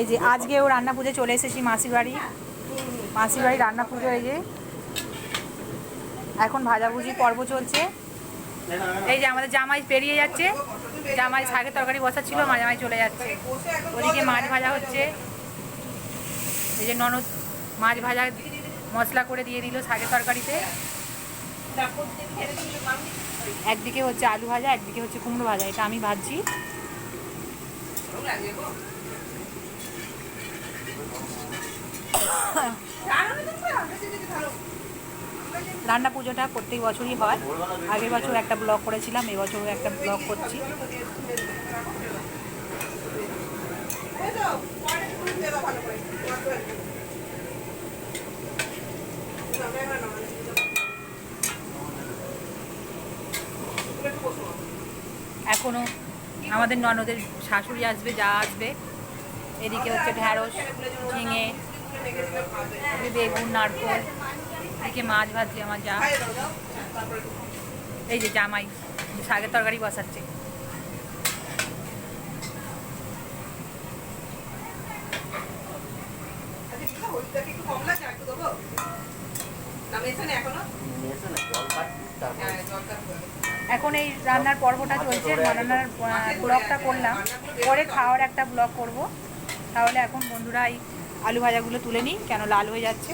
এই যে আজকে ও রান্না পুজো চলে এসেছি মাসির বাড়ি। মাসির বাড়ি রান্না পুজো, এই যে। এখন ভাজাভুজি পর্ব চলছে। এই যে আমাদের জামাই পেরিয়ে যাচ্ছে। জামাই শাকের তরকারি বসাচ্ছিল মা জামাই চলে যাচ্ছে। ওদিকে মাছ ভাজা হচ্ছে। এই যে ননদ মাছ ভাজা মশলা করে দিয়ে দিল শাকের তরকারিতে। একদিকে হচ্ছে আলু ভাজা, একদিকে হচ্ছে কুমড়ো ভাজা, এটা আমি ভাজছি। রান্না পুজোটা প্রত্যেক বছরই হয়। আগের বছর একটা ব্লগ করেছিলাম এবছরও একটা ব্লগ করছি। এখনও আমাদের ননদের শাশুড়ি আসবে, যা আসবে। এদিকে হচ্ছে ঢ্যাঁড়স, ঝিঙে, বেগুন, নারকোল, এদিকে মাছ ভাজছে আমার যা। এই যে জামাই, শাকের তরকারি বসাচ্ছে। এখন এই রান্নার পর্বটা চলছে রান্নার ব্লগটা করলাম। পরে খাওয়ার একটা ব্লগ করব। তাহলে এখন বন্ধুরা এই আলু ভাজাগুলো তুলে নিই কেন লাল হয়ে যাচ্ছে।